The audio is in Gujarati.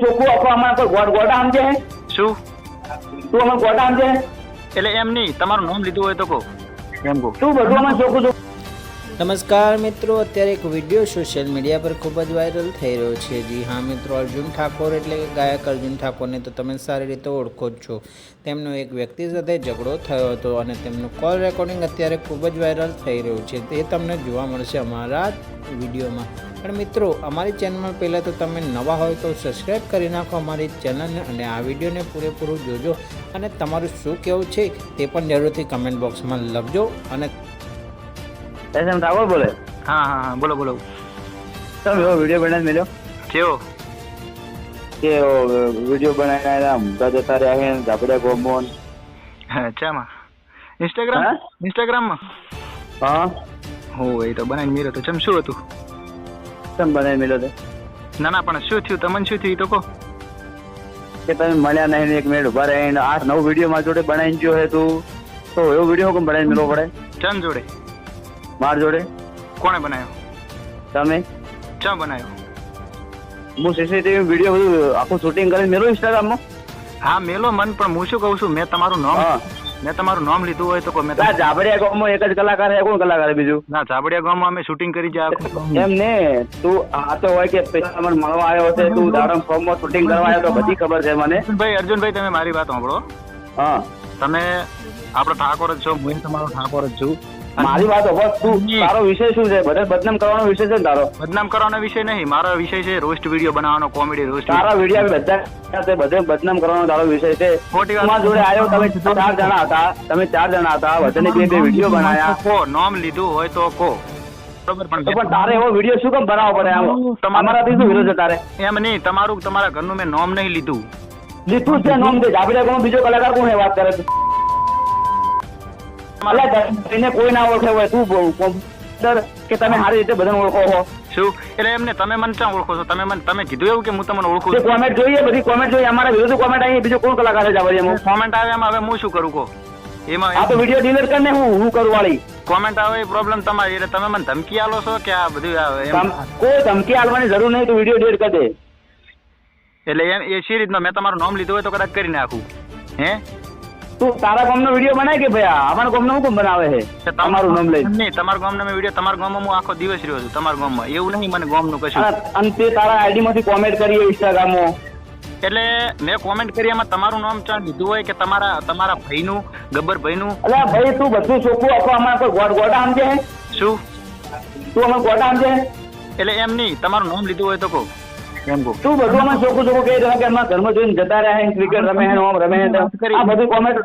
ચોખ્ખું આખો અમારે કોઈ ગોડ ગોડા આમ છે? શું? તું અમે ગોડા આમ છે? એટલે એમ નહીં તમારું નામ લીધું હોય તો કહો. એમ કહો. શું બધું અમે ચોખ્ખું ચોખ્ખું નમસ્કાર મિત્રો, અત્યારે એક વીડિયો સોશિયલ મીડિયા પર ખૂબ જ વાયરલ થઈ રહ્યો છે. જી હા મિત્રો, અર્જુન ઠાકોર એટલે કે ગાયક અર્જુન ઠાકોરને તો તમે સારી રીતે ઓળખો જ છો. તેમનો એક વ્યક્તિ સાથે ઝઘડો થયો હતો અને તેમનું કોલ રેકોર્ડિંગ અત્યારે ખૂબ જ વાયરલ થઈ રહ્યું છે. તે તમને જોવા મળશે અમારા વિડીયોમાં પણ મિત્રો, અમારી ચેનલમાં પહેલાં તો તમે નવા હોય તો સબસ્ક્રાઈબ કરી નાખો અમારી ચેનલને અને આ વિડીયોને પૂરેપૂરું જોજો. અને તમારું શું કહેવું છે તે પણ જરૂરથી કમેન્ટ બોક્સમાં લખજો અને એસ એમ ઠાકોર બોલે? હા હા હા બોલો બોલો. તમે એવો વીડિયો બનાવીને મેલ્યો? કેવો? કે વીડિયો બનાવીને ઊંઘા જતા રહ્યા છે ઝાપડા ગોમોન. ચામાં. ઇન્સ્ટાગ્રામ? ઇન્સ્ટાગ્રામમાં હા. હો એ તો બનાવીને મેળ્યો તો. ચમ શું હતું? ચમ બનાવી મેલ્યો તો? ના ના પણ શું થયું? તમને શું થયું એ તો કહો. કે તમે મળ્યા નહીં એક મિનિટ ઊભા રહીને. આઠ નવ વીડિયો મારા જોડે બનાવીને જો હે તું. તો એવો વીડિયો કેમ બનાવીને મેળવો પડે? ચમ જોડે? માર જોડે? કોણે બનાવ્યો તમે? ચમ બનાવ્યો હું સીસીટીવી વીડિયો બધું આખું શૂટિંગ કરીને મેલો ઇન્સ્ટાગ્રામમાં હા મેલો મન પણ હું શું કહું છું મેં તમારું નામ મેં તમારું નામ લીધું હોય તો કહો મેં આ ઝાપડિયા ગામમાં એક જ કલાકાર છે કોણ કલાકાર બીજું? ના ચાબડિયા ગામમાં અમે શૂટિંગ કરી જાય એમ ને તું આ તો હોય કે પૈસા મને મળવા આવ્યો છે તું દાડમ ફોર્મમાં શૂટિંગ કરવા આવ્યો તો બધી ખબર છે મને. ભાઈ અર્જુનભાઈ તમે મારી વાત સાંભળો. હા. તમે આપણો ઠાકોર જ છો હું તમારો ઠાકોર જ છું. મારી વાત હવે તું તારો વિષય શું છે? બધા બદનામ કરવાનો વિષય છે ને તારો? બદનામ કરવાનો વિષય નહીં મારો વિષય છે રોસ્ટ વીડિયો બનાવવાનો કોમેડી રોસ્ટ તારા વીડિયો બધા બધે બદનામ કરવાનો તારો વિષય છે. ખોટી વાત. જોડે આવ્યો તમે ચાર જણા હતા તમે ચાર જણા હતા બધાને બે બે વીડિયો બનાયા. કો નોમ લીધું હોય તો કો પણ તારે એવો વીડિયો શું કેમ બનાવવો પડે આમ? તમારા- અમારાથી શું વિરોધ છે તારે? એમ નહીં તમારું તમારા ઘરનું મેં નોમ નહીં લીધું. લીધું છે નોમ છે જાબડિયા કોણ બીજો કલાકાર કોણ વાત કરે છે? એને કોઈ ના ઓળખે હોય તું બોલ? કે તમે સારી રીતે બધાને ઓળખો છો? શું? એટલે એમને તમે મને ક્યાં ઓળખો છો? તમે મને તમે કીધું એવું કે હું તમને ઓળખું છું? કોમેન્ટ જોઈએ બધી કોમેન્ટ જોઈએ. અમારા વિરુદ્ધ કોમેન્ટ આવી બીજો કોણ કલાકાર જ આવે એમાં કોમેન્ટ આવે એમાં હવે હું શું કરું કહો? આ તો વીડિયો ડિલીટ કરીને હું હું કરું વાળી. કોમેન્ટ આવે એ પ્રોબ્લેમ તમારી. એટલે તમે મને ધમકી આલો છો કે આ બધું આવે એમ? કોઈ ધમકી આલવાની જરૂર નહીં તો વીડિયો ડિલીટ કરી દે. એટલે એમ એ સી રીતનો? મેં તમારું નામ લીધું હોય તો કદાચ કરી નાખું. હે? તું તારા ગામનો વીડિયો બનાય કે ભાઈ અમારા ગામનો હું કેમ બનાવે છે? તમારું નામ લઈ. નહીં તમારા ગામનો મેં વીડિયો તમારા ગામમાં હું આખો દિવસ રહ્યો છું તમારા ગામમાં. એવું નહીં મને ગામનું કશું. અને તે તારા આઈડી માંથી કોમેન્ટ કરીએ ઇન્સ્ટાગ્રામમાં એટલે મેં કોમેન્ટ કરી એમાં તમારું નામ ચાલ લીધું હોય કે તમારા તમારા ભાઈનું ગબ્બર ભાઈનું? અલ્યા ભાઈ તું બધું ચોખ્ખું આખો અમારા કોઈ ગોડ ગોડા સમજે શું? તું અમે ગોડા સમજે એટલે એમ નહીં તમારું નામ લીધું હોય તો કહો. એમ કહો. તું બધું અમે ચોખ્ખું ચોખ્ખું કહી રહ્યો કે અમારા ધર્મ જોઈને જતા રહ્યા ક્રિકેટ રમે હે ઓમ રમે હે આ બધું કોમેન્ટ